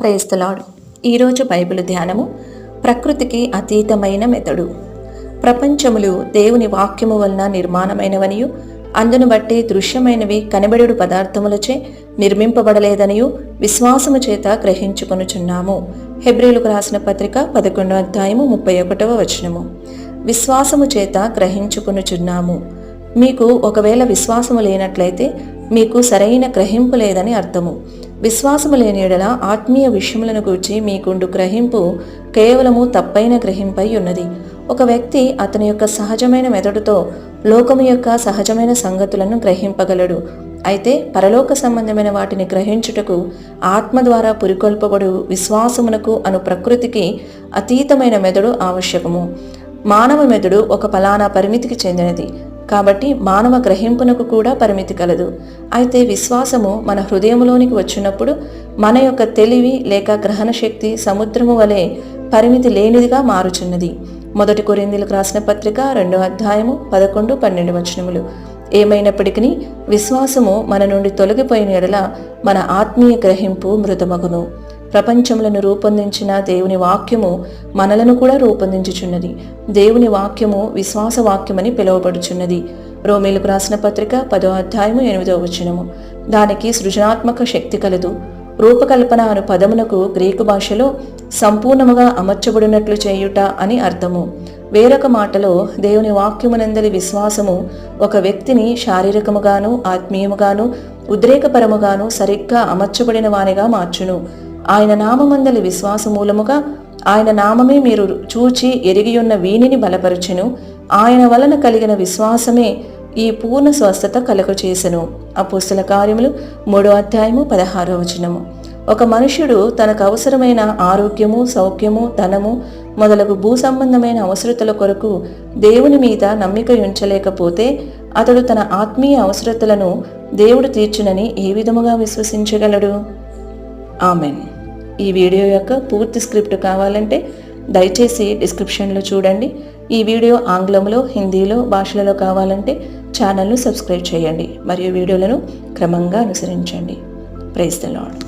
ప్రేస్తలాడు ఈరోజు బైబిల్ ధ్యానము ప్రకృతికి అతీతమైన మెదడు. ప్రపంచములు దేవుని వాక్యము వలన నిర్మాణమైనవనియు అందును బట్టి దృశ్యమైనవి కనబడుడు పదార్థములచే నిర్మింపబడలేదనియు విశ్వాసము చేత గ్రహించుకొనుచున్నాము. హెబ్రిలకు రాసిన పత్రిక పదకొండవ అధ్యాయము ముప్పై ఒకటవ వచనము. విశ్వాసము చేత గ్రహించుకొనుచున్నాము. మీకు ఒకవేళ విశ్వాసము లేనట్లయితే మీకు సరైన గ్రహింపు లేదని అర్థము. విశ్వాసము లేని ఎడల ఆత్మీయ విషయములను గూర్చి మీకుండు గ్రహింపు కేవలము తప్పైన గ్రహింపై ఉన్నది. ఒక వ్యక్తి అతని యొక్క సహజమైన మెదడుతో లోకము యొక్క సహజమైన సంగతులను గ్రహింపగలడు. అయితే పరలోక సంబంధమైన వాటిని గ్రహించుటకు ఆత్మ ద్వారా పురికొల్పబడు విశ్వాసమునకు అను ప్రకృతికి అతీతమైన మెదడు ఆవశ్యకము. మానవ మెదడు ఒక ఫలానా పరిమితికి చెందినది. కాబట్టి మానవ గ్రహింపునకు కూడా పరిమితి కలదు. అయితే విశ్వాసము మన హృదయంలోనికి వచ్చినప్పుడు మన యొక్క తెలివి లేక గ్రహణ శక్తి సముద్రము వలె పరిమితి లేనిదిగా మారుచున్నది. మొదటి కొరిందులకు రాసిన పత్రిక రెండో అధ్యాయము పదకొండు పన్నెండు వచనములు. ఏమైనప్పటికీ విశ్వాసము మన నుండి తొలగిపోయిన ఎడల మన ఆత్మీయ గ్రహింపు మృతమగును. ప్రపంచములను రూపొందించిన దేవుని వాక్యము మనలను కూడా రూపొందించుచున్నది. దేవుని వాక్యము విశ్వాస వాక్యమని పిలువబడుచున్నది. రోమేలకు రాసిన పత్రిక పదో అధ్యాయము ఎనిమిదో వచనము. దానికి సృజనాత్మక శక్తి కలదు. రూపకల్పన అను పదమునకు గ్రీకు భాషలో సంపూర్ణముగా అమర్చబడినట్లు చేయుట అని అర్థము. వేరొక మాటలో దేవుని వాక్యమునందలి విశ్వాసము ఒక వ్యక్తిని శారీరకముగాను ఆత్మీయముగాను ఉద్రేకపరముగాను సరిగ్గా అమర్చబడిన వానిగా మార్చును. ఆయన నామమందలి విశ్వాసమూలముగా ఆయన నామమే మీరు చూచి ఎరిగియున్న వీనిని బలపరచెను. ఆయన వలన కలిగిన విశ్వాసమే ఈ పూర్ణ స్వస్థత కలుగ చేసెను. అపుస్తల కార్యములు మూడో అధ్యాయము పదహారో వచనము. ఒక మనుష్యుడు తనకు అవసరమైన ఆరోగ్యము సౌఖ్యము ధనము మొదలగు భూ సంబంధమైన అవసరతల కొరకు దేవుని మీద నమ్మిక ఉంచలేకపోతే అతడు తన ఆత్మీయ అవసరతలను దేవుడు తీర్చునని ఏ విధముగా విశ్వసించగలడు? ఆమెన్. ఈ వీడియో యొక్క పూర్తి స్క్రిప్ట్ కావాలంటే దయచేసి డిస్క్రిప్షన్లో చూడండి. ఈ వీడియో ఆంగ్లంలో హిందీలో భాషలలో కావాలంటే ఛానల్ను సబ్స్క్రైబ్ చేయండి. మరియు వీడియోలను క్రమంగా అనుసరించండి. Praise the lord